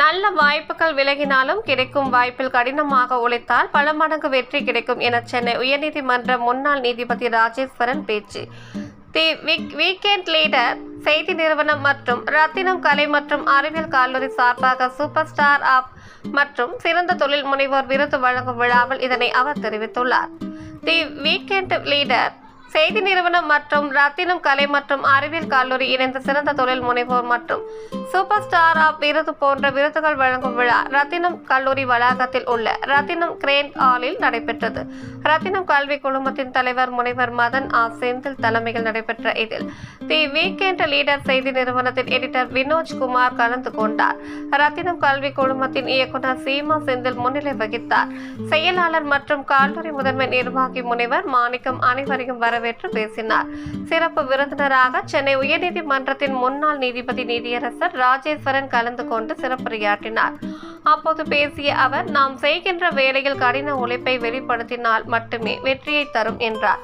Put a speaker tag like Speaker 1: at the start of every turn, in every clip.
Speaker 1: நல்ல வாய்ப்புகள் விலகினாலும் கிடைக்கும் வாய்ப்பில் கடினமாக உழைத்தால் பல மடங்கு வெற்றி கிடைக்கும் என சென்னை உயர்நீதிமன்ற முன்னாள் நீதிபதி ராஜேஸ்வரன் பேச்சு. தி வீக் வீக்கெண்ட் லீடர் செய்தி நிறுவனம் மற்றும் ரத்தினம் கலை மற்றும் அறிவியல் கல்லூரி சார்பாக சூப்பர் ஸ்டார் ஆப் மற்றும் சிறந்த தொழில் முனைவோர் விருது வழங்கும் விழாவில் இதனை அவர் தெரிவித்துள்ளார். தி வீக்கெண்ட் லீடர் செய்தி நிறுவனம் மற்றும் ரத்தினம் கலை மற்றும் அறிவியல் கல்லூரி இணைந்த சிறந்த தொழில் முனைவோர் மற்றும் சூப்பர் ஸ்டார் ஆப் விருது போன்ற விருதுகள் வழங்கும் விழா ரத்தினம் கல்லூரி வளாகத்தில் உள்ள ரத்தினம் கிரேண்ட் ஹாலில் நடைபெற்றது. ரத்தினம் கல்வி குழுமத்தின் தலைவர் முனைவர் மதன் ஆ. செந்தில் தலைமையில் நடைபெற்ற இதில் தி வீக்கெண்ட் லீடர் செய்தி நிறுவனத்தின் எடிட்டர் வினோஜ் குமார் கலந்து கொண்டார். ரத்தினம் கல்வி குழுமத்தின் இயக்குனர் சீமா செந்தில் முன்னிலை வகித்தார். செயலாளர் மற்றும் கல்லூரி முதன்மை நிர்வாகி முனைவர் மாணிக்கம் அனைவரையும் வர வரவேற்று பேசினார். சிறப்பு விருந்தினராக சென்னை உயர்நீதிமன்றத்தின் முன்னாள் நீதிபதி நீதியரசர் ராஜேஸ்வரன் கலந்து கொண்டு சிறப்புரையாற்றினார். அப்போது பேசிய அவர் நாம் செய்கின்ற வேலையில் கடின உழைப்பை வெளிப்படுத்தினால் மட்டுமே வெற்றியை தரும் என்றார்.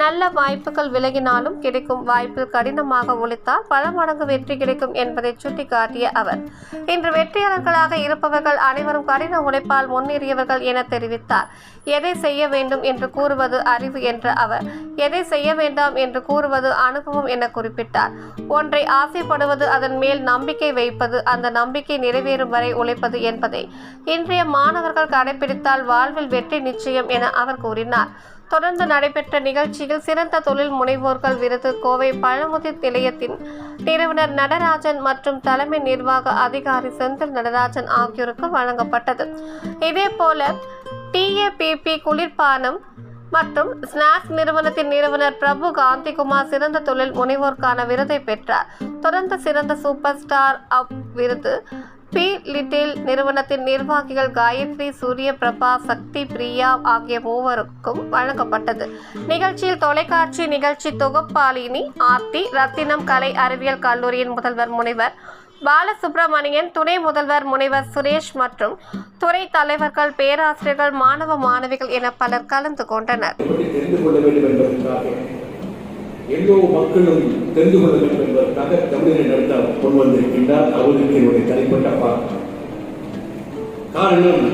Speaker 1: நல்ல வாய்ப்புகள் விலகினாலும் கிடைக்கும் வாய்ப்பில் கடினமாக உழைத்தால் பல மடங்கு வெற்றி கிடைக்கும் என்பதை சுட்டிக்காட்டிய அவர். இன்று வெற்றியாளர்களாக இருப்பவர்கள் அனைவரும் கடின உழைப்பால் முன்னேறியவர்கள் என தெரிவித்தார். எதை செய்ய வேண்டும் என்று கூறுவது அறிவு என்ற அவர். எதை செய்ய வேண்டாம் என்று கூறுவது அனுபவம் என குறிப்பிட்டார். ஒன்றை ஆசைப்படுவது அதன் மேல் நம்பிக்கை வைப்பது அந்த நம்பிக்கை நிறைவேறும் வரை உழைப்பது என்பதை. இன்றைய மாணவர்கள் கடைபிடித்தால் வாழ்வில் வெற்றி நிச்சயம் என அவர் கூறினார். தொடர்ந்து நடைபெற்ற நிகழ்ச்சியில் சிறந்த தொழில் முனைவோர்கள் விருது கோவை பழமுதி நிலையத்தின் நிறுவனர் நடராஜன் மற்றும் தலைமை நிர்வாக அதிகாரி செந்தில் நடராஜன் ஆகியோருக்கு வழங்கப்பட்டது. இதேபோல டிஏபிபி குளிர்பானம் மற்றும் ஸ்நாக்ஸ் நிறுவனத்தின் நிறுவனர் பிரபு காந்திகுமார் சிறந்த தொழில் முனைவோருக்கான விருதை பெற்றார். தொடர்ந்து சிறந்த சூப்பர் ஸ்டார் அப் விருது பி லிட்டில் நிறுவனத்தின் நிர்வாகிகள் காயத்ரி சூரிய பிரபா சக்தி பிரியா ஆகிய மூவருக்கும் வழங்கப்பட்டது. நிகழ்ச்சியில் தொலைக்காட்சி நிகழ்ச்சி தொகுப்பாளினி ஆர்த்தி ரத்தினம் கலை அறிவியல் கல்லூரியின் முதல்வர் முனைவர் பாலசுப்ரமணியன் துணை முதல்வர் முனைவர் சுரேஷ் மற்றும் துறை தலைவர்கள் பேராசிரியர்கள் மாணவ மாணவிகள் என பலர் கலந்து கொண்டனர்
Speaker 2: பற்றி தெரிந்து கொள்ள வேண்டும் என்பதற்காக எல்லோ மக்களும் தெரிந்து கொள்ள வேண்டும் என்பதற்காக தமிழரை நடத்த கொண்டு வந்திருக்கின்றார். அவருக்கு என்னுடைய தனிப்பட்ட பாராட்டு. காரணம்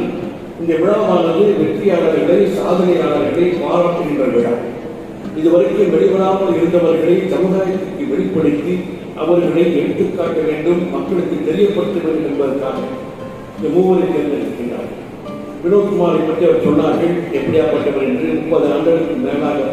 Speaker 2: இந்த விழாவானது வெற்றியாளர்களை சாதனையாளர்களை பாராட்டுகின்ற விழா. இதுவரைக்கும் வெளிவராமல் இருந்தவர்களை சமுதாயத்திற்கு வெளிப்படுத்தி அவர்களை எடுத்துக்காட்ட வேண்டும் மக்களுக்கு தெரியப்படுத்த வேண்டும் என்பதற்காக இந்த மூவரை தேர்ந்தெடுக்கின்றார்கள். வினோத்குமாரை பற்றி அவர் சொன்னார்கள் எப்படியாப்பட்டவர் என்று. முப்பது ஆண்டுகளுக்கு மேலாக